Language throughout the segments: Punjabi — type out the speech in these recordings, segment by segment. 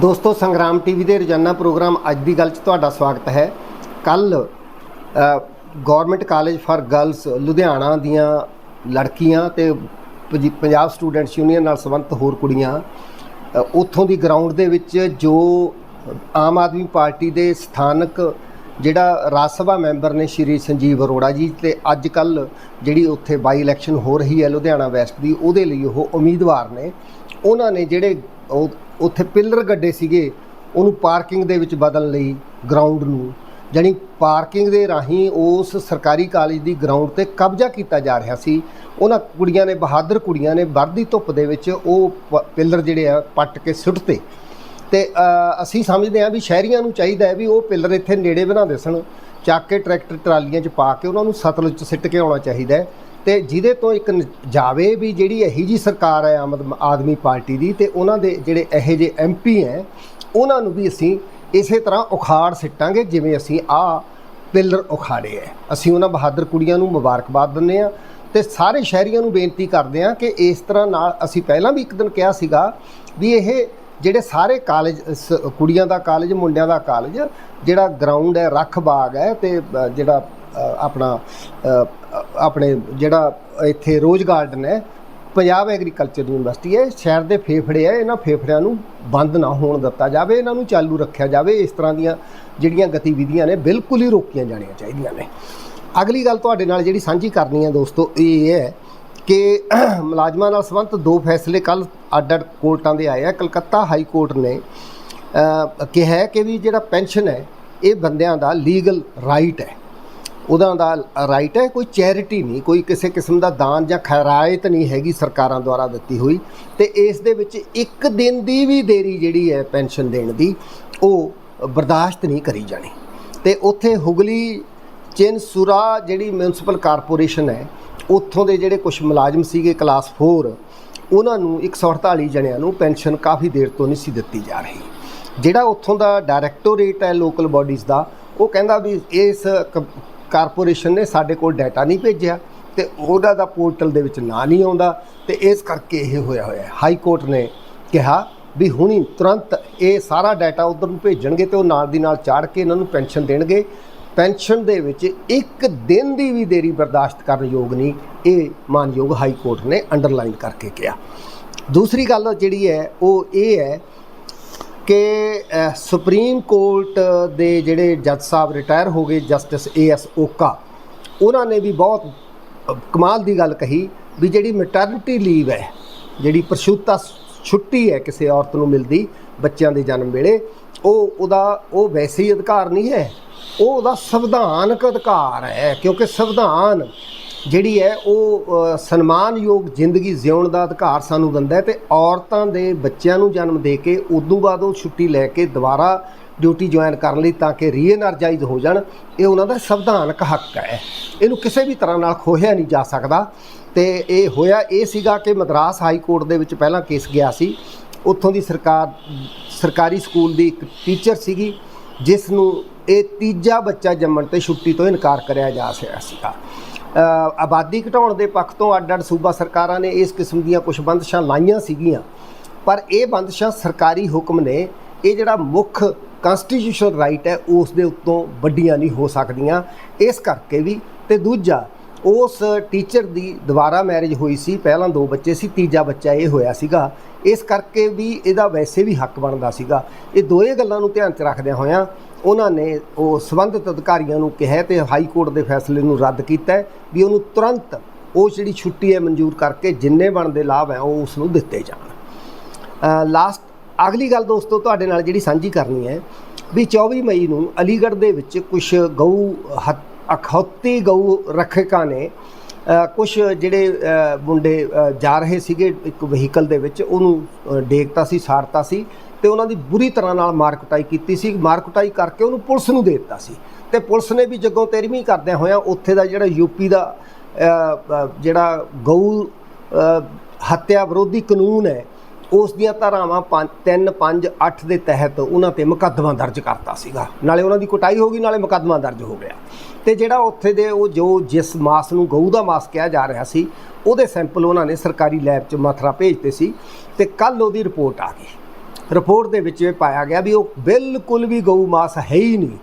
ਦੋਸਤੋ, ਸੰਗਰਾਮ ਟੀਵੀ ਦੇ ਰੋਜ਼ਾਨਾ ਪ੍ਰੋਗਰਾਮ ਅੱਜ ਦੀ ਗੱਲ 'ਚ ਤੁਹਾਡਾ ਸਵਾਗਤ ਹੈ। ਕੱਲ government college for girls Ludhiana ਦੀਆਂ ਲੜਕੀਆਂ ਤੇ ਪੰਜਾਬ ਸਟੂਡੈਂਟਸ ਯੂਨੀਅਨ ਨਾਲ ਸੰਬੰਧਿਤ ਹੋਰ ਕੁੜੀਆਂ ਉੱਥੋਂ ਦੀ ਗਰਾਊਂਡ ਦੇ ਵਿੱਚ ਜੋ ਆਮ ਆਦਮੀ ਪਾਰਟੀ ਦੇ ਸਥਾਨਕ ਜਿਹੜਾ ਰਾਜ ਸਭਾ ਮੈਂਬਰ ਨੇ ਸ਼੍ਰੀ ਸੰਜੀਵ ਅਰੋੜਾ ਜੀ ਤੇ ਅੱਜ ਕੱਲ ਜਿਹੜੀ ਉੱਥੇ ਬਾਈ ਇਲੈਕਸ਼ਨ ਹੋ ਰਹੀ ਹੈ ਲੁਧਿਆਣਾ ਵੈਸਟ ਦੀ, ਉਹਦੇ ਲਈ ਉਹ ਉਮੀਦਵਾਰ ਨੇ। ਉਹਨਾਂ ਨੇ ਜਿਹੜੇ ਉਹ ਉੱਥੇ ਪਿੱਲਰ ਗੱਡੇ ਸੀਗੇ, ਉਹਨੂੰ ਪਾਰਕਿੰਗ ਦੇ ਵਿੱਚ ਬਦਲਣ ਲਈ ਗਰਾਊਂਡ ਨੂੰ। ਜਾਣੀ ਪਾਰਕਿੰਗ ਦੇ ਰਾਹੀਂ ਉਸ ਸਰਕਾਰੀ ਕਾਲਜ ਦੀ ਗਰਾਊਂਡ ਤੇ ਕਬਜ਼ਾ ਕੀਤਾ ਜਾ ਰਿਹਾ ਸੀ। ਉਹਨਾਂ ਕੁੜੀਆਂ ਨੇ, ਬਹਾਦਰ ਕੁੜੀਆਂ ਨੇ ਵਰਦੀ ਧੁੱਪ ਦੇ ਵਿੱਚ ਉਹ ਪਿੱਲਰ ਜਿਹੜੇ ਆ, ਪੱਟ ਕੇ ਸੁੱਟਤੇ। ਤੇ ਅਸੀਂ ਸਮਝਦੇ ਹਾਂ ਵੀ ਸ਼ਹਿਰੀਆਂ ਨੂੰ ਚਾਹੀਦਾ ਹੈ ਵੀ ਉਹ ਪਿੱਲਰ ਇੱਥੇ ਨੇੜੇ ਬਣਾਉਂਦੇ ਦੇਸਣ ਚੱਕ ਕੇ ਟਰੈਕਟਰ ਟਰਾਲੀਆਂ 'ਚ ਪਾ ਕੇ ਉਹਨਾਂ ਨੂੰ ਸਤਲੁਜ 'ਚ ਸਿੱਟ ਕੇ ਆਉਣਾ ਚਾਹੀਦਾ ਹੈ। ਤੇ ਜਿਹਦੇ ਤੋਂ ਇੱਕ ਜਾਵੇ ਵੀ ਜਿਹੜੀ ਇਹੀ ਜੀ ਸਰਕਾਰ ਹੈ ਆਮ, ਆਦਮੀ ਪਾਰਟੀ ਦੀ ਤੇ ਉਹਨਾਂ ਦੇ ਜਿਹੜੇ ਇਹੋ ਜਿਹੇ ਐਮਪੀ ਹੈ, ਉਹਨਾਂ ਨੂੰ ਵੀ ਅਸੀਂ ਇਸੇ ਤਰ੍ਹਾਂ ਉਖਾੜ ਸਿੱਟਾਂਗੇ ਜਿਵੇਂ ਅਸੀਂ ਆ ਪਿਲਰ ਉਖਾੜੇ ਹੈ। ਅਸੀਂ ਉਹਨਾਂ ਬਹਾਦਰ ਕੁੜੀਆਂ ਨੂੰ ਮੁਬਾਰਕਬਾਦ ਦਿੰਦੇ ਆ ਤੇ ਸਾਰੇ ਸ਼ਹਿਰੀਆਂ ਨੂੰ ਬੇਨਤੀ ਕਰਦੇ ਆ ਕਿ ਇਸ ਤਰ੍ਹਾਂ ਨਾਲ ਅਸੀਂ ਪਹਿਲਾਂ ਵੀ ਇੱਕ ਦਿਨ ਕਿਹਾ ਸੀਗਾ ਵੀ ਇਹ ਜਿਹੜੇ ਸਾਰੇ ਕਾਲਜ, ਸ- ਕੁੜੀਆਂ ਦਾ ਕਾਲਜ, ਮੁੰਡਿਆਂ ਦਾ ਕਾਲਜ, ਜਿਹੜਾ ਗਰਾਊਂਡ ਹੈ, ਰੱਖ ਬਾਗ ਹੈ ਤੇ ਜਿਹੜਾ ਆਪਣਾ ਆਪਣੇ ਜਿਹੜਾ ਇੱਥੇ ਰੋਜ਼ ਗਾਰਡਨ ਹੈ, ਪੰਜਾਬ ਐਗਰੀਕਲਚਰ ਯੂਨੀਵਰਸਿਟੀ ਹੈ, ਸ਼ਹਿਰ ਦੇ ਫੇਫੜੇ ਹੈ, ਇਹਨਾਂ ਫੇਫੜਿਆਂ ਨੂੰ ਬੰਦ ਨਾ ਹੋਣ ਦਿੱਤਾ ਜਾਵੇ, ਇਹਨਾਂ ਨੂੰ ਚਾਲੂ ਰੱਖਿਆ ਜਾਵੇ, ਇਸ ਤਰ੍ਹਾਂ ਦੀਆਂ ਜਿਹੜੀਆਂ ਗਤੀਵਿਧੀਆਂ ਨੇ ਬਿਲਕੁਲ ਹੀ ਰੋਕੀਆਂ ਜਾਣੀਆਂ ਚਾਹੀਦੀਆਂ ਨੇ। ਅਗਲੀ ਗੱਲ ਤੁਹਾਡੇ ਨਾਲ ਜਿਹੜੀ ਸਾਂਝੀ ਕਰਨੀ ਹੈ ਦੋਸਤੋ, ਇਹ ਹੈ ਕਿ ਮੁਲਾਜ਼ਮਾਂ ਨਾਲ ਸੰਬੰਧਿਤ ਦੋ ਫੈਸਲੇ ਕੱਲ ਅੱਡ-ਅੱਡ ਕੋਰਟਾਂ ਦੇ ਆਏ ਆ। ਕਲਕੱਤਾ ਹਾਈ ਕੋਰਟ ਨੇ ਕਿਹਾ ਕਿ ਵੀ ਜਿਹੜਾ ਪੈਨਸ਼ਨ ਹੈ, ਇਹ ਬੰਦਿਆਂ ਦਾ ਲੀਗਲ ਰਾਈਟ ਹੈ। ਉਹਦਾ ਦਾ ਰਾਈਟ ਹੈ, ਕੋਈ ਚੈਰਿਟੀ ਨਹੀਂ, ਕੋਈ ਕਿਸੇ ਕਿਸਮ ਦਾ ਦਾਨ ਜਾਂ ਖੈਰਾਇਤ ਨਹੀਂ ਹੈਗੀ ਸਰਕਾਰਾਂ ਦੁਆਰਾ ਦਿੱਤੀ ਹੋਈ। ਤੇ ਇਸ ਦੇ ਵਿੱਚ ਇੱਕ ਦਿਨ ਦੀ ਵੀ ਦੇਰੀ ਜਿਹੜੀ ਹੈ ਪੈਨਸ਼ਨ ਦੇਣ ਦੀ, ਉਹ ਬਰਦਾਸ਼ਤ ਨਹੀਂ ਕਰੀ ਜਾਣੀ। ਤੇ ਉੱਥੇ ਹੁਗਲੀ, ਚਿੰਨਸੁਰਾ ਜਿਹੜੀ ਮਿਊਨਿਸਪਲ ਕਾਰਪੋਰੇਸ਼ਨ ਹੈ, ਉੱਥੋਂ ਦੇ ਜਿਹੜੇ ਕੁਝ ਮੁਲਾਜ਼ਮ ਸੀਗੇ ਕਲਾਸ 4 ਉਹਨਾਂ ਨੂੰ 148 ਜਣਿਆਂ ਨੂੰ ਪੈਨਸ਼ਨ ਕਾਫੀ ਦੇਰ ਤੋਂ ਨਹੀਂ ਸੀ ਦਿੱਤੀ ਜਾ ਰਹੀ। ਜਿਹੜਾ ਉੱਥੋਂ ਦਾ ਡਾਇਰੈਕਟੋਰੇਟ ਹੈ ਲੋਕਲ ਬਾਡੀਜ਼ ਦਾ, ਉਹ ਕਹਿੰਦਾ ਵੀ ਇਸ ਕ- ਕਾਰਪੋਰੇਸ਼ਨ ਨੇ ਸਾਡੇ ਕੋਲ ਡਾਟਾ ਨਹੀਂ ਭੇਜਿਆ ਤੇ ਉਹਦਾ ਦਾ ਪੋਰਟਲ ਦੇ ਵਿੱਚ ਨਾਂ ਨਹੀਂ ਆਉਂਦਾ ਤੇ ਇਸ ਕਰਕੇ ਇਹ ਹੋਇਆ ਹੋਇਆ ਹੈ। ਹਾਈ ਕੋਰਟ ਨੇ ਕਿਹਾ ਵੀ ਹੁਣੀ ਤੁਰੰਤ ਇਹ ਸਾਰਾ ਡਾਟਾ ਉਧਰ ਨੂੰ ਭੇਜਣਗੇ ਤੇ ਉਹ ਨਾਲ ਦੀ ਨਾਲ ਚਾੜ ਕੇ ਇਹਨਾਂ ਨੂੰ ਪੈਨਸ਼ਨ ਦੇਣਗੇ। ਪੈਨਸ਼ਨ ਦੇ ਵਿੱਚ ਇੱਕ ਦਿਨ ਦੀ ਵੀ ਦੇਰੀ ਬਰਦਾਸ਼ਤ ਕਰਨ ਯੋਗ ਨਹੀਂ, ਇਹ ਮਾਨਯੋਗ ਹਾਈ ਕੋਰਟ ਨੇ ਅੰਡਰਲਾਈਨ ਕਰਕੇ ਕਿਹਾ। ਦੂਸਰੀ ਗੱਲ ਜਿਹੜੀ ਹੈ, ਉਹ ਇਹ ਹੈ ਕਿ ਸੁਪਰੀਮ ਕੋਰਟ ਦੇ ਜਿਹੜੇ ਜੱਜ ਸਾਹਿਬ ਰਿਟਾਇਰ ਹੋ ਗਏ ਜਸਟਿਸ ਏ ਐਸ ਓਕਾ, ਉਹਨਾਂ ਨੇ ਵੀ ਬਹੁਤ ਕਮਾਲ ਦੀ ਗੱਲ ਕਹੀ ਵੀ ਜਿਹੜੀ ਮੈਟਰਨਿਟੀ ਲੀਵ ਹੈ, ਜਿਹੜੀ ਪ੍ਰਸੂਤਾ ਛੁੱਟੀ ਹੈ ਕਿਸੇ ਔਰਤ ਨੂੰ ਮਿਲਦੀ ਬੱਚਿਆਂ ਦੇ ਜਨਮ ਵੇਲੇ, ਉਹ ਉਹਦਾ, ਉਹ ਵੈਸੇ ਹੀ ਅਧਿਕਾਰ ਨਹੀਂ ਹੈ, ਉਹ ਉਹਦਾ ਸੰਵਿਧਾਨਕ ਅਧਿਕਾਰ ਹੈ ਕਿਉਂਕਿ ਸੰਵਿਧਾਨ ਜਿਹੜੀ ਹੈ ਉਹ ਸਨਮਾਨਯੋਗ ਜ਼ਿੰਦਗੀ ਜਿਉਣ ਦਾ ਅਧਿਕਾਰ ਸਾਨੂੰ ਦਿੰਦਾ ਹੈ ਤੇ ਔਰਤਾਂ ਦੇ ਬੱਚਿਆਂ ਨੂੰ ਜਨਮ ਦੇ ਕੇ ਉਦੋਂ ਬਾਅਦ ਉਹ ਛੁੱਟੀ ਲੈ ਕੇ ਦੁਬਾਰਾ ਡਿਊਟੀ ਜੁਆਇਨ ਕਰਨ ਲਈ ਤਾਂ ਕਿ ਰੀਐਨਰਜਾਈਜ਼ ਹੋ ਜਾਣ, ਇਹ ਉਹਨਾਂ ਦਾ ਸੰਵਿਧਾਨਕ ਹੱਕ ਹੈ। ਇਹਨੂੰ ਕਿਸੇ ਵੀ ਤਰ੍ਹਾਂ ਨਾਲ ਖੋਹਿਆ ਨਹੀਂ ਜਾ ਸਕਦਾ ਤੇ ਇਹ ਹੋਇਆ ਇਹ ਸੀਗਾ ਕਿ ਮਦਰਾਸ ਹਾਈ ਕੋਰਟ ਦੇ ਵਿੱਚ ਪਹਿਲਾਂ ਕੇਸ ਗਿਆ ਸੀ। ਉੱਥੋਂ ਦੀ ਸਰਕਾਰ, ਸਰਕਾਰੀ ਸਕੂਲ ਦੀ ਇੱਕ ਟੀਚਰ ਸੀਗੀ, ਜਿਸ ਨੂੰ ਇਹ ਤੀਜਾ ਬੱਚਾ ਜੰਮਣ ਤੇ ਛੁੱਟੀ ਤੋਂ ਇਨਕਾਰ ਕਰਿਆ ਜਾ ਰਿਹਾ ਸੀਗਾ। ਆਬਾਦੀ ਘਟਾਉਣ ਦੇ ਪੱਖ ਤੋਂ ਅੱਡ-ਅੱਡ ਸੂਬਾ ਸਰਕਾਰਾਂ ਨੇ ਇਸ ਕਿਸਮ ਦੀਆਂ ਕੁਝ ਬੰਦਸ਼ਾਂ ਲਾਈਆਂ ਸੀਗੀਆਂ। ਪਰ ਇਹ ਬੰਦਸ਼ਾਂ ਸਰਕਾਰੀ ਹੁਕਮ ਨੇ, ਇਹ ਜਿਹੜਾ ਮੁੱਖ ਕਨਸਟੀਟਿਊਸ਼ਨਲ ਰਾਈਟ ਹੈ, ਉਸ ਦੇ ਉੱਤੋਂ ਵੱਡੀਆਂ ਨਹੀਂ ਹੋ ਸਕਦੀਆਂ। ਇਸ ਕਰਕੇ ਵੀ ਤੇ ਦੂਜਾ, ਉਸ ਟੀਚਰ ਦੀ ਦੁਬਾਰਾ ਮੈਰਿਜ ਹੋਈ ਸੀ, ਪਹਿਲਾਂ ਦੋ ਬੱਚੇ ਸੀ, ਤੀਜਾ ਬੱਚਾ ਇਹ ਹੋਇਆ ਸੀਗਾ। ਇਸ ਕਰਕੇ ਵੀ ਇਹਦਾ ਵੈਸੇ ਵੀ ਹੱਕ ਬਣਦਾ ਸੀਗਾ। ਇਹ ਦੋਏ ਗੱਲਾਂ ਨੂੰ ਧਿਆਨ 'ਚ ਰੱਖਦਿਆਂ ਹੋਇਆਂ ਉਹਨਾਂ ਨੇ ਉਹ ਸੰਬੰਧਿਤ ਅਧਿਕਾਰੀਆਂ ਨੂੰ ਕਿਹਾ ਤੇ ਹਾਈ ਕੋਰਟ ਦੇ ਫੈਸਲੇ ਨੂੰ ਰੱਦ ਕੀਤਾ ਵੀ ਉਹਨੂੰ ਤੁਰੰਤ ਉਹ ਜਿਹੜੀ ਛੁੱਟੀ ਹੈ ਮਨਜ਼ੂਰ ਕਰਕੇ ਜਿੰਨੇ ਬਣਦੇ ਲਾਭ ਹੈ ਉਹ ਉਸ ਨੂੰ ਦਿੱਤੇ ਜਾਣ। ਲਾਸਟ ਅਗਲੀ ਗੱਲ ਦੋਸਤੋ ਤੁਹਾਡੇ ਨਾਲ ਜਿਹੜੀ ਸਾਂਝੀ ਕਰਨੀ ਹੈ ਵੀ 24 ਮਈ ਨੂੰ ਅਲੀਗੜ੍ਹ ਦੇ ਵਿੱਚ ਕੁਝ ਗਊ ਹੱਤ- ਅਖੌਤੀ ਗਊ ਰੱਖਕਾਂ ਨੇ ਕੁਝ ਜਿਹੜੇ ਮੁੰਡੇ ਜਾ ਰਹੇ ਸੀਗੇ ਇੱਕ ਵਹੀਕਲ ਦੇ ਵਿੱਚ ਉਹਨੂੰ ਅ, ਡੇਗਤਾ ਸੀ ਸਾੜਤਾ ਸੀ। ਤੇ ਉਹਨਾਂ ਦੀ ਬੁਰੀ ਤਰ੍ਹਾਂ ਨਾਲ ਮਾਰ ਕੁਟਾਈ ਕੀਤੀ ਸੀ। ਮਾਰ ਕੁਟਾਈ ਕਰਕੇ ਉਹਨੂੰ ਪੁਲਿਸ ਨੂੰ ਦੇ ਦਿੱਤਾ ਸੀ। ਤੇ ਪੁਲਿਸ ਨੇ ਵੀ ਜੱਗੋਂ ਤੇਰਵੀਂ ਕਰਦਿਆਂ ਹੋਇਆਂ ਉੱਥੇ ਦਾ ਜਿਹੜਾ ਯੂਪੀ ਦਾ ਜਿਹੜਾ ਗਊ ਹੱਤਿਆ ਵਿਰੋਧੀ ਕਾਨੂੰਨ ਹੈ, ਉਸ ਦੀਆਂ ਧਾਰਾਵਾਂ 3 5 8 ਦੇ ਤਹਿਤ ਉਹਨਾਂ ਤੇ ਮੁਕੱਦਮਾ ਦਰਜ ਕਰਤਾ ਸੀਗਾ। ਨਾਲੇ ਉਹਨਾਂ ਦੀ ਕੁਟਾਈ ਹੋ ਗਈ, ਨਾਲੇ ਮੁਕੱਦਮਾ ਦਰਜ ਹੋ ਗਿਆ। ਤੇ ਜਿਹੜਾ ਉੱਥੇ ਦੇ ਉਹ ਜੋ ਜਿਸ ਮਾਸ ਨੂੰ ਗਊ ਦਾ ਮਾਸ ਕਿਹਾ ਜਾ ਰਿਹਾ ਸੀ, ਉਹਦੇ ਸੈਂਪਲ ਉਹਨਾਂ ਨੇ ਸਰਕਾਰੀ ਲੈਬ 'ਚ ਮਥਰਾ ਭੇਜਤੇ ਸੀ। ਤੇ ਕੱਲ ਉਹਦੀ ਰਿਪੋਰਟ ਆ ਗਈ। ਰਿਪੋਰਟ ਦੇ ਵਿੱਚ ਇਹ ਪਾਇਆ ਗਿਆ ਵੀ ਉਹ ਬਿਲਕੁਲ ਵੀ ਗਊ ਮਾਸ ਹੈ ਹੀ ਨਹੀਂ।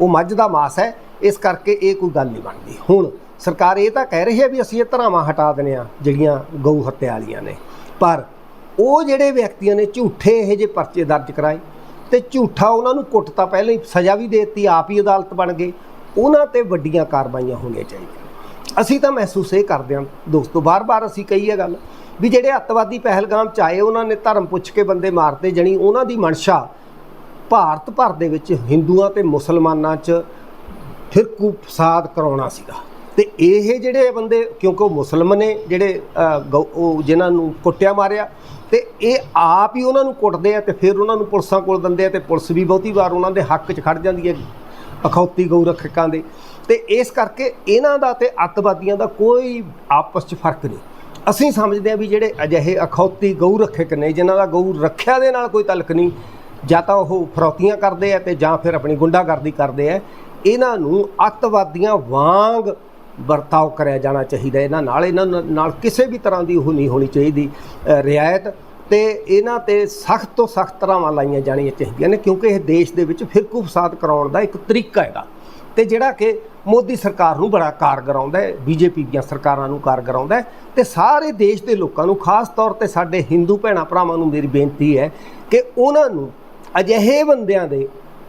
ਉਹ ਮੱਝ ਦਾ ਮਾਸ ਹੈ, ਇਸ ਕਰਕੇ ਇਹ ਕੋਈ ਗੱਲ ਨਹੀਂ ਬਣਦੀ। ਹੁਣ ਸਰਕਾਰ ਇਹ ਤਾਂ ਕਹਿ ਰਹੀ ਹੈ ਵੀ ਅਸੀਂ ਇਹ ਧਰਾਵਾਂ ਹਟਾ ਦਿੰਦੇ ਆ ਜਿਹੜੀਆਂ ਗਊ ਹੱਤਿਆ ਵਾਲੀਆਂ ਨੇ। ਪਰ ਉਹ ਜਿਹੜੇ ਵਿਅਕਤੀਆਂ ਨੇ ਝੂਠੇ ਇਹ ਜੇ ਪਰਚੇ ਦਰਜ ਕਰਾਏ ਤੇ ਝੂਠਾ ਉਹਨਾਂ ਨੂੰ ਕੁੱਟ ਤਾਂ ਪਹਿਲਾਂ ਹੀ ਸਜ਼ਾ ਵੀ ਦੇ ਦਿੱਤੀ, ਆਪ ਹੀ ਅਦਾਲਤ ਬਣ ਗਏ। ਉਹਨਾਂ ਤੇ ਵੱਡੀਆਂ ਕਾਰਵਾਈਆਂ ਹੋਣੀਆਂ ਚਾਹੀਦੀਆਂ। ਅਸੀਂ ਤਾਂ ਮਹਿਸੂਸ ਇਹ ਕਰਦੇ ਹਾਂ, ਦੋਸਤੋ ਬਾਰ-ਬਾਰ ਅਸੀਂ ਕਹੀ ਇਹ ਗੱਲ ਵੀ ਜਿਹੜੇ ਅੱਤਵਾਦੀ ਪਹਿਲਗਾਮ ਚ ਆਏ, ਉਹਨਾਂ ਨੇ ਧਰਮ ਪੁੱਛ ਕੇ ਬੰਦੇ ਮਾਰਤੇ, ਜਣੀ ਉਹਨਾਂ ਦੀ ਮਨਸ਼ਾ ਭਾਰਤ ਭਰ ਦੇ ਵਿੱਚ ਹਿੰਦੂਆਂ ਤੇ ਮੁਸਲਮਾਨਾਂ 'ਚ ਫਿਰਕੂ ਫਸਾਦ ਕਰਾਉਣਾ ਸੀਗਾ। ਤੇ ਇਹ ਜਿਹੜੇ ਬੰਦੇ, ਕਿਉਂਕਿ ਉਹ ਮੁਸਲਮਾਨ ਨੇ ਜਿਹੜੇ ਗਊ- ਉਹ ਜਿਨ੍ਹਾਂ ਨੂੰ ਕੁੱਟਿਆ ਮਾਰਿਆ, ਤੇ ਇਹ ਆਪ ਹੀ ਉਹਨਾਂ ਨੂੰ ਕੁੱਟਦੇ ਆ ਤੇ ਫਿਰ ਉਹਨਾਂ ਨੂੰ ਪੁਲਿਸਾਂ ਕੋਲ ਦਿੰਦੇ ਆ ਤੇ ਪੁਲਿਸ ਵੀ ਬਹੁਤੀ ਵਾਰ ਉਹਨਾਂ ਦੇ ਹੱਕ 'ਚ ਖੜ ਜਾਂਦੀ ਹੈ ਅਖੌਤੀ ਗਊ ਰੱਖਕਾਂ ਦੇ। ਤੇ ਇਸ ਕਰਕੇ ਇਹਨਾਂ ਦਾ ਤੇ ਅੱਤਵਾਦੀਆਂ ਦਾ ਕੋਈ ਆਪਸ 'ਚ ਫ਼ਰਕ ਨਹੀਂ। ਅਸੀਂ ਸਮਝਦੇ ਆ ਵੀ ਜਿਹੜੇ ਅਜਿਹੇ ਅਖੌਤੀ ਗਊ ਰੱਖਕ ਨੇ, ਜਿਨ੍ਹਾਂ ਦਾ ਗਊ ਰੱਖਿਆ ਦੇ ਨਾਲ ਕੋਈ ਤਲਕ ਨਹੀਂ, ਜਾਂ ਤਾਂ ਉਹ ਫਰੌਤੀਆਂ ਕਰਦੇ ਆ ਤੇ ਜਾਂ ਫਿਰ ਆਪਣੀ ਗੁੰਡਾਗਰਦੀ ਕਰਦੇ ਆ, ਇਹਨਾਂ ਨੂੰ ਅੱਤਵਾਦੀਆਂ ਵਾਂਗ ਵਰਤਾਓ ਕਰਿਆ ਜਾਣਾ ਚਾਹੀਦਾ। ਇਹਨਾਂ ਨਾਲ ਇਹਨਾਂ ਨਾਲ ਕਿਸੇ ਵੀ ਤਰ੍ਹਾਂ ਦੀ ਉਹ ਨਹੀਂ ਹੋਣੀ ਚਾਹੀਦੀ ਰਿਆਇਤ। ਤੇ ਇਹਨਾਂ ਤੇ ਸਖਤ ਤੋਂ ਸਖਤ ਤਰ੍ਹਾਂ ਲਾਈਆਂ ਜਾਣੀਆਂ ਚਾਹੀਦੀਆਂ ਨੇ, ਕਿਉਂਕਿ ਇਹ ਦੇਸ਼ ਦੇ ਵਿੱਚ ਫਿਰਕੂ ਫਸਾਦ ਕਰਾਉਣ ਦਾ ਇੱਕ ਤਰੀਕਾ ਹੈਗਾ। ਤੇ ਜਿਹੜਾ ਕਿ ਮੋਦੀ ਸਰਕਾਰ ਨੂੰ ਬੜਾ ਕਾਰਗਰ ਆਉਂਦਾ ਹੈ, ਬੀਜੇਪੀ ਦੀਆਂ ਸਰਕਾਰਾਂ ਨੂੰ ਕਾਰਗਰ ਆਉਂਦਾ ਹੈ ਤੇ ਸਾਰੇ ਦੇਸ਼ ਦੇ ਲੋਕਾਂ ਨੂੰ, ਖਾਸ ਤੌਰ ਤੇ ਸਾਡੇ ਹਿੰਦੂ ਭੈਣਾਂ ਭਰਾਵਾਂ ਨੂੰ ਮੇਰੀ ਬੇਨਤੀ ਹੈ ਕਿ ਉਹਨਾਂ ਨੂੰ ਅਜਿਹੇ ਬੰਦਿਆਂ ਦੇ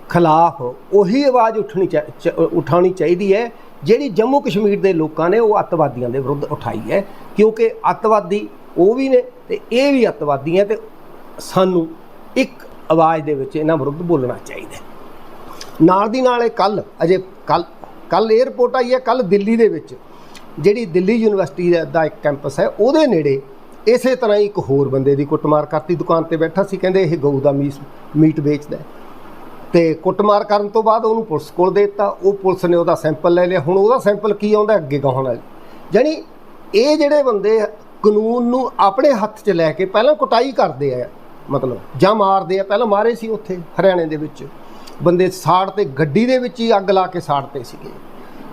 ਖਿਲਾਫ ਉਹੀ ਆਵਾਜ਼ ਉੱਠਣੀ ਚਾ- ਚ- ਉਠਾਉਣੀ ਚਾਹੀਦੀ ਹੈ ਜਿਹੜੀ ਜੰਮੂ ਕਸ਼ਮੀਰ ਦੇ ਲੋਕਾਂ ਨੇ ਉਹ ਅੱਤਵਾਦੀਆਂ ਦੇ ਵਿਰੁੱਧ ਉਠਾਈ ਹੈ। ਕਿਉਂਕਿ ਅੱਤਵਾਦੀ ਉਹ ਵੀ ਨੇ ਤੇ ਇਹ ਵੀ ਅੱਤਵਾਦੀ ਹੈ ਤੇ ਸਾਨੂੰ ਇੱਕ ਆਵਾਜ਼ ਦੇ ਵਿੱਚ ਇਹਨਾਂ ਵਿਰੁੱਧ ਬੋਲਣਾ ਚਾਹੀਦਾ ਨਾਲ ਦੀ ਨਾਲ ਇਹ ਕੱਲ ਅਜੇ ਕੱਲ ਕੱਲ 에ਅਰਪੋਰਟ ਆਈ ਹੈ, ਕੱਲ ਦਿੱਲੀ ਦੇ ਵਿੱਚ। ਜਿਹੜੀ ਦਿੱਲੀ ਯੂਨੀਵਰਸਿਟੀ ਦਾ- ਇੱਕ ਕੈਂਪਸ ਹੈ, ਉਹਦੇ ਨੇੜੇ ਇਸੇ ਤਰ੍ਹਾਂ ਹੀ ਇੱਕ ਹੋਰ ਬੰਦੇ ਦੀ ਕੁੱਟਮਾਰ ਕਰਤੀ। ਦੁਕਾਨ ਤੇ ਬੈਠਾ ਸੀ, ਕਹਿੰਦੇ ਇਹ ਗਊ ਦਾ ਮੀਸ ਮੀਟ ਵੇਚਦਾ ਹੈ। ਤੇ ਕੁੱਟਮਾਰ ਕਰਨ ਤੋਂ ਬਾਅਦ ਉਹਨੂੰ ਪੁਲਿਸ ਕੋਲ ਦੇ ਦਿੱਤਾ। ਉਹ ਪੁਲਿਸ ਨੇ ਉਹਦਾ ਸੈਂਪਲ ਲੈ ਲਿਆ। ਹੁਣ ਉਹਦਾ ਸੈਂਪਲ ਕੀ ਆਉਂਦਾ ਅੱਗੇ ਗਾਉਣ ਵਾਲੀ ਜਾਣੀ ਇਹ ਜਿਹੜੇ ਬੰਦੇ ਕਾਨੂੰਨ ਨੂੰ ਆਪਣੇ ਹੱਥ 'ਚ ਲੈ ਕੇ ਪਹਿਲਾਂ ਕੁਟਾਈ ਕਰਦੇ ਆ, ਮਤਲਬ ਜਾਂ ਮਾਰਦੇ ਆ। ਪਹਿਲਾਂ ਮਾਰੇ ਸੀ ਉੱਥੇ, ਹਰਿਆਣੇ ਦੇ ਵਿੱਚ। ਬੰਦੇ ਸਾੜ ਤੇ ਗੱਡੀ ਦੇ ਵਿੱਚ ਹੀ ਅੱਗ ਲਾ ਕੇ ਸਾੜਤੇ ਸੀਗੇ।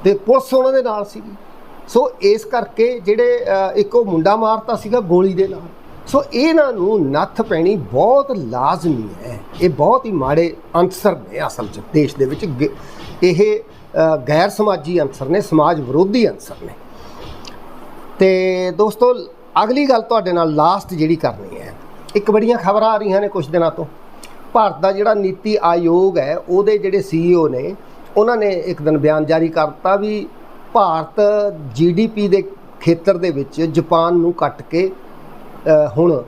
ਤੇ ਪੁਲਿਸ ਉਹਨਾਂ ਦੇ ਨਾਲ ਸੀਗੀ। ਸੋ ਇਸ ਕਰਕੇ ਜਿਹੜੇ ਅ, ਇੱਕ ਉਹ ਮੁੰਡਾ ਮਾਰਤਾ ਸੀਗਾ ਗੋਲੀ ਦੇ ਨਾਲ। ਸੋ ਇਹਨਾਂ ਨੂੰ ਨੱਥ ਪੈਣੀ ਬਹੁਤ ਲਾਜ਼ਮੀ ਹੈ। ਇਹ ਬਹੁਤ ਹੀ ਮਾੜੇ ਅੰਸਰ ਨੇ ਅਸਲ 'ਚ ਦੇਸ਼ ਦੇ ਵਿੱਚ ਗ- ਇਹ ਗੈਰ ਸਮਾਜੀ ਅੰਸਰ ਨੇ ਸਮਾਜ ਵਿਰੋਧੀ ਅੰਸਰ ਨੇ। ਤੇ ਦੋਸਤੋ ਅਗਲੀ ਗੱਲ ਤੁਹਾਡੇ ਨਾਲ ਲਾਸਟ ਜਿਹੜੀ ਕਰਨੀ ਹੈ। ਇੱਕ ਬੜੀਆਂ ਖਬਰਾਂ ਆ ਰਹੀਆਂ ਨੇ ਕੁਝ ਦਿਨਾਂ ਤੋਂ। ਭਾਰਤ ਦਾ ਜਿਹੜਾ ਨੀਤੀ ਆਯੋਗ ਹੈ, ਉਹਦੇ ਜਿਹੜੇ ਸੀਈਓ ਨੇ, ਉਹਨਾਂ ਨੇ ਇੱਕ ਦਿਨ ਬਿਆਨ ਜਾਰੀ ਕਰਤਾ ਵੀ ਭਾਰਤ ਜੀਡੀਪੀ ਦੇ ਖੇਤਰ ਦੇ ਵਿੱਚ ਜਾਪਾਨ ਨੂੰ ਕੱਟ ਕੇ ਹੁਣ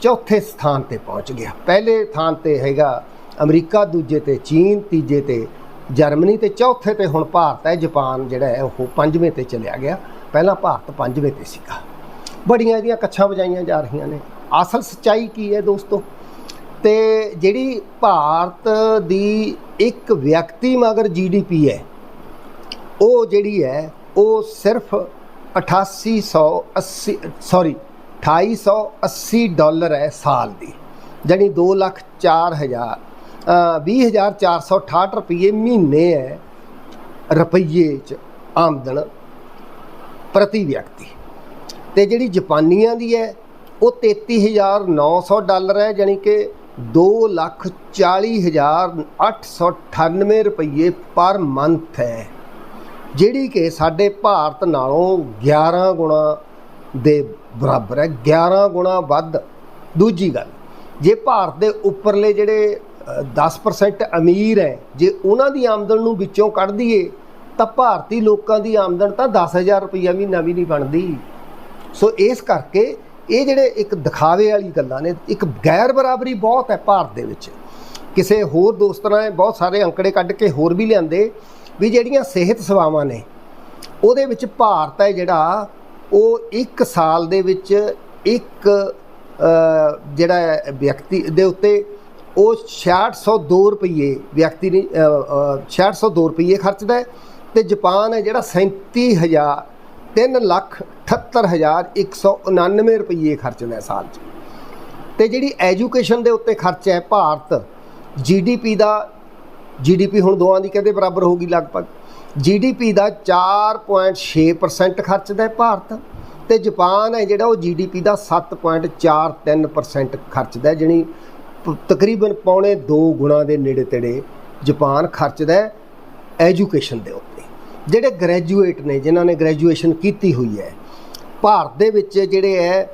ਚੌਥੇ ਸਥਾਨ ਤੇ ਪਹੁੰਚ ਗਿਆ। ਪਹਿਲੇ ਥਾਂ ਤੇ ਹੈਗਾ ਅਮਰੀਕਾ, ਦੂਜੇ ਤੇ ਚੀਨ, ਤੀਜੇ ਤੇ ਜਰਮਨੀ ਤੇ ਚੌਥੇ ਤੇ ਹੁਣ ਭਾਰਤ ਹੈ। ਜਾਪਾਨ ਜਿਹੜਾ ਹੈ, ਉਹ ਪੰਜਵੇਂ ਤੇ ਚਲਿਆ ਗਿਆ। ਪਹਿਲਾਂ ਭਾਰਤ ਪੰਜਵੇਂ ਤੇ ਸੀਗਾ। ਬੜੀਆਂ ਇਹਦੀਆਂ ਕੱਛਾਂ ਵਜਾਈਆਂ ਜਾ ਰਹੀਆਂ ਨੇ। ਅਸਲ ਸੱਚਾਈ ਕੀ ਹੈ ਦੋਸਤੋ? ਤੇ ਜਿਹੜੀ ਭਾਰਤ ਦੀ ਇੱਕ ਵਿਅਕਤੀ ਮਗਰ ਜੀਡੀਪੀ ਹੈ, ਉਹ ਜਿਹੜੀ ਹੈ, ਉਹ ਸਿਰਫ 8880 ਸੌਰੀ 2880 ਡਾਲਰ ਹੈ ਸਾਲ ਦੀ, ਜਾਣੀ 2 ਲੱਖ 4000 20468 ਰੁਪਏ ਮਹੀਨੇ ਹੈ ਰੁਪਈਏ ਚ ਆਮਦਨ ਪ੍ਰਤੀ ਵਿਅਕਤੀ। ਤੇ ਜਿਹੜੀ ਜਾਪਾਨੀਆਂ ਦੀ ਹੈ, ਉਹ 33900 ਡਾਲਰ ਹੈ, ਜਾਣੀ ਕਿ ਦੋ ਲੱਖ 40898 ਰੁਪਏ ਪਰ ਮੰਥ ਹੈ ਜਿਹੜੀ ਕਿ ਸਾਡੇ ਭਾਰਤ ਨਾਲੋਂ 11 ਗੁਣਾ ਦੇ ਬਰਾਬਰ ਹੈ 11 ਗੁਣਾ ਵੱਧ। ਦੂਜੀ ਗੱਲ ਜੇ ਭਾਰਤ ਦੇ ਉੱਪਰਲੇ ਜਿਹੜੇ ਅ, 10% ਅਮੀਰ ਹੈ ਜੇ ਉਹਨਾਂ ਦੀ ਆਮਦਨ ਨੂੰ ਵਿੱਚੋਂ ਕੱਢ ਦਈਏ ਤਾਂ ਭਾਰਤੀ ਲੋਕਾਂ ਦੀ ਆਮਦਨ ਤਾਂ 10000 ਰੁਪਈਆ ਮਹੀਨਾ ਵੀ ਨਹੀਂ ਬਣਦੀ। ਸੋ ਇਸ ਕਰਕੇ ਇਹ ਜਿਹੜੇ ਇੱਕ ਦਿਖਾਵੇ ਵਾਲੀ ਗੱਲਾਂ ਨੇ, ਇੱਕ ਗੈਰ ਬਰਾਬਰੀ ਬਹੁਤ ਹੈ ਭਾਰਤ ਦੇ ਵਿੱਚ। ਕਿਸੇ ਹੋਰ ਦੋਸਤਾਂ ਨੇ ਬਹੁਤ ਸਾਰੇ ਅੰਕੜੇ ਕੱਢ ਕੇ ਹੋਰ ਵੀ ਲਿਆਂਦੇ ਵੀ ਜਿਹੜੀਆਂ ਸਿਹਤ ਸੇਵਾਵਾਂ ਨੇ, ਉਹਦੇ ਵਿੱਚ ਭਾਰਤ ਹੈ ਜਿਹੜਾ, ਉਹ ਇੱਕ ਸਾਲ ਦੇ ਵਿੱਚ ਇੱਕ ਜਿਹੜਾ ਵਿਅਕਤੀ ਦੇ ਉੱਤੇ ਉਹ 6602 ਰੁਪਏ ਵਿਅਕਤੀ ਨੇ 6602 ਰੁਪਏ ਖਰਚਦਾ ਹੈ ਤੇ ਜਾਪਾਨ ਹੈ ਜਿਹੜਾ 37000 3 ਲੱਖ 78199 ਰੁਪਏ ਖਰਚਦਾ ਸਾਲ 'ਚ। ਤੇ ਜਿਹੜੀ ਐਜੂਕੇਸ਼ਨ ਦੇ ਉੱਤੇ ਖਰਚ ਹੈ ਭਾਰਤ ਜੀਡੀਪੀ ਦਾ ਜੀਡੀਪੀ ਹੁਣ ਦੋਵਾਂ ਦੀ ਕਹਿੰਦੇ ਬਰਾਬਰ ਹੋ ਗਈ ਲਗਭਗ ਜੀਡੀਪੀ ਦਾ 4.6% ਖਰਚਦਾ ਹੈ ਭਾਰਤ ਤੇ ਜਾਪਾਨ ਹੈ ਜਿਹੜਾ ਉਹ ਜੀਡੀਪੀ ਦਾ 7.43% ਖਰਚਦਾ ਹੈ, ਜਣੀ ਪ- ਤਕਰੀਬਨ ਪੌਣੇ 2 ਗੁਣਾ ਦੇ ਨੇੜੇ ਤੇੜੇ ਜਾਪਾਨ ਖਰਚਦਾ ਐਜੂਕੇਸ਼ਨ ਦੇ ਉੱਤੇ। ਜਿਹੜੇ ਗ੍ਰੈਜੂਏਟ ਨੇ, ਜਿਨ੍ਹਾਂ ਨੇ ਗ੍ਰੈਜੂਏਸ਼ਨ ਕੀਤੀ ਹੋਈ ਹੈ, ਭਾਰਤ ਦੇ ਵਿੱਚ ਜਿਹੜੇ ਹੈ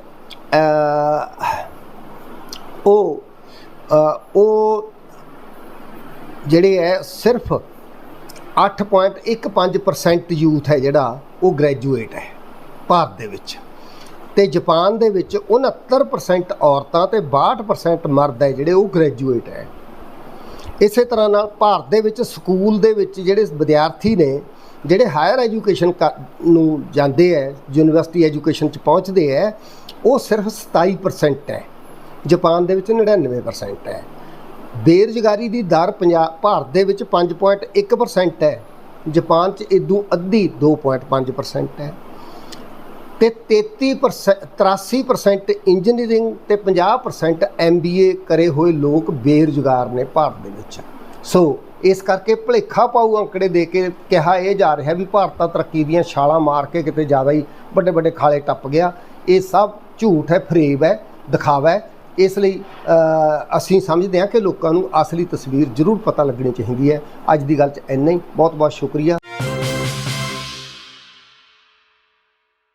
ਉਹ ਉਹ ਜਿਹੜੇ ਹੈ, ਸਿਰਫ 8.15% ਯੂਥ ਹੈ ਜਿਹੜਾ, ਉਹ ਗ੍ਰੈਜੂਏਟ ਹੈ ਭਾਰਤ ਦੇ ਵਿੱਚ। ਤੇ ਜਾਪਾਨ ਦੇ ਵਿੱਚ 69% ਔਰਤਾਂ ਤੇ 62% ਮਰਦ ਹੈ ਜਿਹੜੇ, ਉਹ ਗ੍ਰੈਜੂਏਟ ਹੈ। ਇਸੇ ਤਰ੍ਹਾਂ ਨਾਲ ਭਾਰਤ ਦੇ ਵਿੱਚ ਸਕੂਲ ਦੇ ਵਿੱਚ ਜਿਹੜੇ ਵਿਦਿਆਰਥੀ ਨੇ ਜਿਹੜੇ ਹਾਇਰ ਐਜੂਕੇਸ਼ਨ ਨੂੰ ਜਾਂਦੇ ਹੈ ਯੂਨੀਵਰਸਿਟੀ ਐਜੂਕੇਸ਼ਨ ਚ ਪਹੁੰਚਦੇ ਹੈ ਉਹ ਸਿਰਫ 27% ਹੈ ਜਾਪਾਨ ਦੇ ਵਿੱਚ 99% ਹੈ ਬੇਰੁਜ਼ਗਾਰੀ ਦੀ ਦਰ ਪੰਜਾਬ ਭਾਰਤ ਦੇ ਵਿੱਚ 5.1% ਹੈ ਜਾਪਾਨ ਚ ਇਦੋਂ ਅੱਧੀ 2.5% ਹੈ ਤੇ 33% 83% ਇੰਜੀਨੀਅਰਿੰਗ ਤੇ 50% ਐਮਬੀਏ ਕਰੇ ਹੋਏ ਲੋਕ ਬੇਰੁਜ਼ਗਾਰ ਨੇ ਭਾਰਤ ਦੇ ਵਿੱਚ। ਸੋ ਇਸ ਕਰਕੇ ਭਲੇਖਾ ਪਾਊ ਅੰਕੜੇ ਦੇ ਕੇ ਕਿਹਾ ਇਹ ਜਾ ਰਿਹਾ ਵੀ ਭਾਰਤ ਤਾਂ ਤਰੱਕੀ ਦੀਆਂ ਛਾਲਾਂ ਮਾਰ ਕੇ ਕਿਤੇ ਜ਼ਿਆਦਾ ਹੀ ਵੱਡੇ ਵੱਡੇ ਖਾਲੇ ਟੱਪ ਗਿਆ। ਇਹ ਸਭ ਝੂਠ ਹੈ, ਫਰੇਬ ਹੈ, ਦਿਖਾਵਾ ਹੈ। ਇਸ ਲਈ ਅਸੀਂ ਸਮਝਦੇ ਹਾਂ ਕਿ ਲੋਕਾਂ ਨੂੰ ਅਸਲੀ ਤਸਵੀਰ ਜ਼ਰੂਰ ਪਤਾ ਲੱਗਣੀ ਚਾਹੀਦੀ ਹੈ। ਅੱਜ ਦੀ ਗੱਲ 'ਚ ਇੰਨਾ ਹੀ। ਬਹੁਤ ਬਹੁਤ ਸ਼ੁਕਰੀਆ।